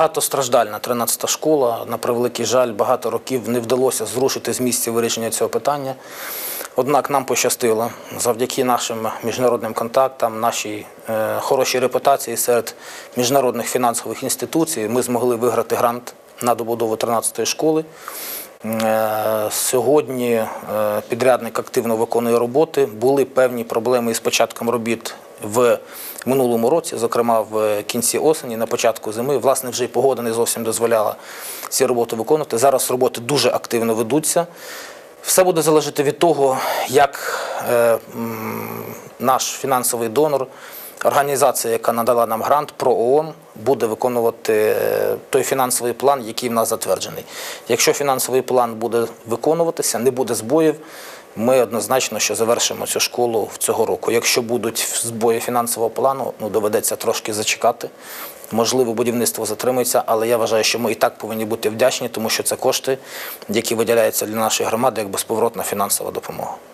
багатостраждальна 13-та школа. На превеликий жаль, багато років не вдалося зрушити з місця вирішення цього питання. Однак нам пощастило завдяки нашим міжнародним контактам, нашій е, хорошій репутації серед міжнародних фінансових інституцій. Ми змогли виграти грант на добудову 13-ї школи. Е, Сьогодні е, підрядник активно виконує роботи. Були певні проблеми із початком робіт в минулому році, зокрема в кінці осені, на початку зими. Власне, вже й погода не зовсім дозволяла ці роботи виконувати. Зараз роботи дуже активно ведуться. Все буде залежати від того, як е, наш фінансовий донор, організація, яка надала нам грант, про ООН, буде виконувати е, той фінансовий план, який в нас затверджений. Якщо фінансовий план буде виконуватися, не буде збоїв, ми однозначно що завершимо цю школу в цього року. Якщо будуть збої фінансового плану, ну доведеться трошки зачекати. Можливо, будівництво затримується, але я вважаю, що ми і так повинні бути вдячні, тому що це кошти, які виділяються для нашої громади як безповоротна фінансова допомога.